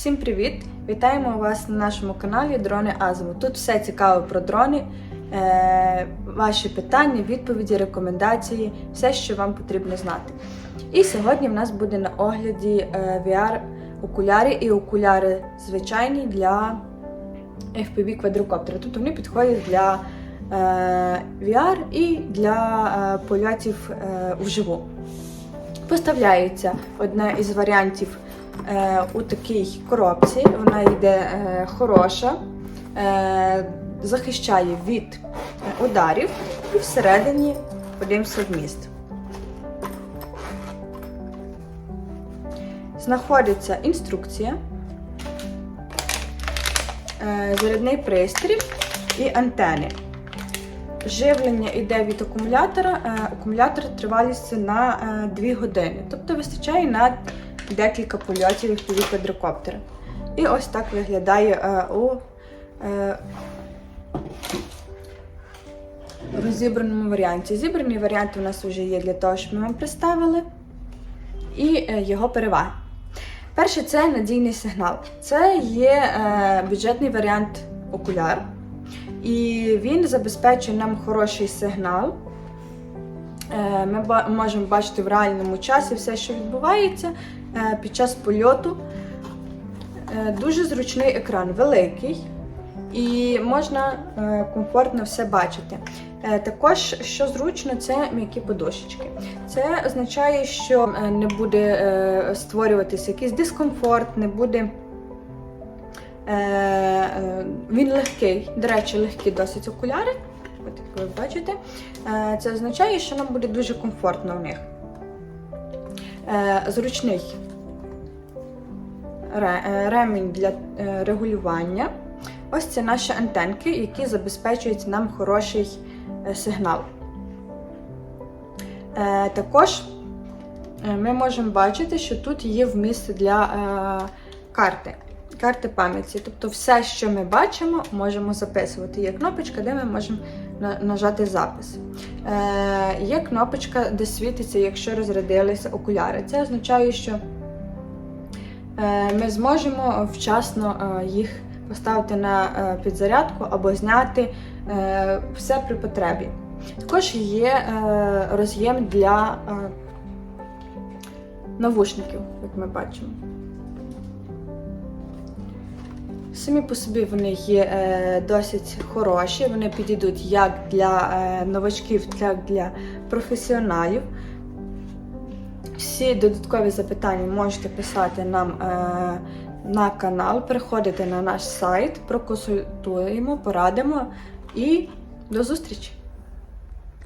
Всім привіт! Вітаємо вас на нашому каналі Дрони Азиму. Тут все цікаво про дрони, е, ваші питання, відповіді, рекомендації, все, що вам потрібно знати. І сьогодні в нас буде на огляді е, VR окуляри і окуляри звичайні для FPV квадрокоптера. Тобто вони підходять для е, VR і для польотів вживу. Поставляється одне із варіантів у такій коробці. Вона йде е, хороша, е, захищає від е, ударів і всередині подивимося вміст. Знаходиться інструкція, е, зарядний пристрій і антени. Живлення йде від акумулятора. Е, Акумулятор тривалістю на 2 години, тобто вистачає на декілька польотів від квадрокоптера. І ось так виглядає е, у е, розібраному варіанті. Зібраний варіант у нас вже є для того, щоб ми вам представили, і е, його переваги. Перше, це надійний сигнал. Це є е, бюджетний варіант окуляр. І він забезпечує нам хороший сигнал. Е, Ми можемо бачити в реальному часі все, що відбувається під час польоту. Е, Дуже зручний екран, великий, і можна е, комфортно все бачити. Е, Також, що зручно, це м'які подушечки. Це означає, що е, не буде е, створюватися якийсь дискомфорт, не буде. Е, е, Він легкий, до речі, легкі досить окуляри. От як ви бачите, Е, це означає, що нам буде дуже комфортно в них. Е, Зручний е, ремінь для е, регулювання. Ось це наші антенки, які забезпечують нам хороший сигнал. Також ми можемо бачити, що тут є вміст для карти, карти пам'яті. Тобто все, що ми бачимо, можемо записувати. Є кнопочка, де ми можемо нажати запис. Е, Є кнопочка, де світиться, якщо розрядилися окуляри. Це означає, що е, ми зможемо вчасно е, їх поставити на підзарядку або зняти все при потребі. Також є роз'єм для навушників, як ми бачимо. Самі по собі вони є е, досить хороші, вони підійдуть як для е, новачків, так і для професіоналів. Всі додаткові запитання можете писати нам е, на канал, приходите на наш сайт, проконсультуємо, порадимо і до зустрічі!